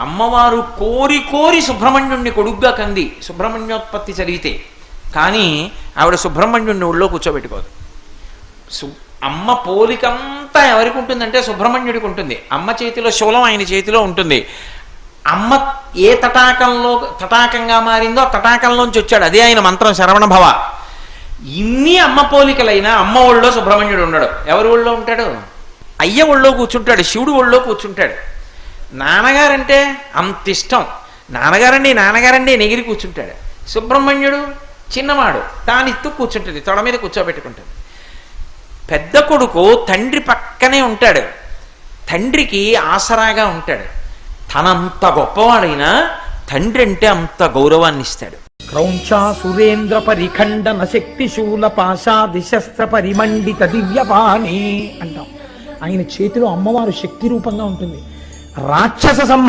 అమ్మవారు కోరి కోరి సుబ్రహ్మణ్యుణ్ణి కొడుగ్గా కంది. సుబ్రహ్మణ్యోత్పత్తి చదివితే కానీ ఆవిడ సుబ్రహ్మణ్యుణ్ణి ఒళ్ళో కూర్చోబెట్టుకోదు. సు అమ్మ పోలికంతా ఎవరికి ఉంటుందంటే సుబ్రహ్మణ్యుడికి ఉంటుంది. అమ్మ చేతిలో శూలం ఆయన చేతిలో ఉంటుంది. అమ్మ ఏ తటాకంలో తటాకంగా మారిందో ఆ తటాకంలోంచి వచ్చాడు. అదే ఆయన మంత్రం శరవణ భవ. ఇన్ని అమ్మ పోలికలైనా అమ్మ ఒళ్ళో సుబ్రహ్మణ్యుడు ఉండడు. ఎవరి ఒళ్ళో ఉంటాడు? అయ్య ఒళ్ళో కూర్చుంటాడు. శివుడు ఒళ్ళో కూర్చుంటాడు. నాన్నగారంటే అంత ఇష్టం. నాన్నగారండి నాన్నగారండి నెగిరి కూర్చుంటాడు. సుబ్రహ్మణ్యుడు చిన్నవాడు తానిత్తు కూర్చుంటుంది తొడ మీద కూర్చోబెట్టుకుంటుంది. పెద్ద కొడుకు తండ్రి పక్కనే ఉంటాడు. తండ్రికి ఆసరాగా ఉంటాడు. తనంత గొప్పవాడైనా తండ్రి అంటే అంత గౌరవాన్ని ఇస్తాడు. క్రౌంచా సురేంద్ర పరిఖండన శక్తి శూల పాశాది శస్త్ర పరిమండిత దివ్యపాణి అంటాం. ఆయన చేతిలో అమ్మవారు శక్తి రూపంగా ఉంటుంది. రాక్షస సంహారం.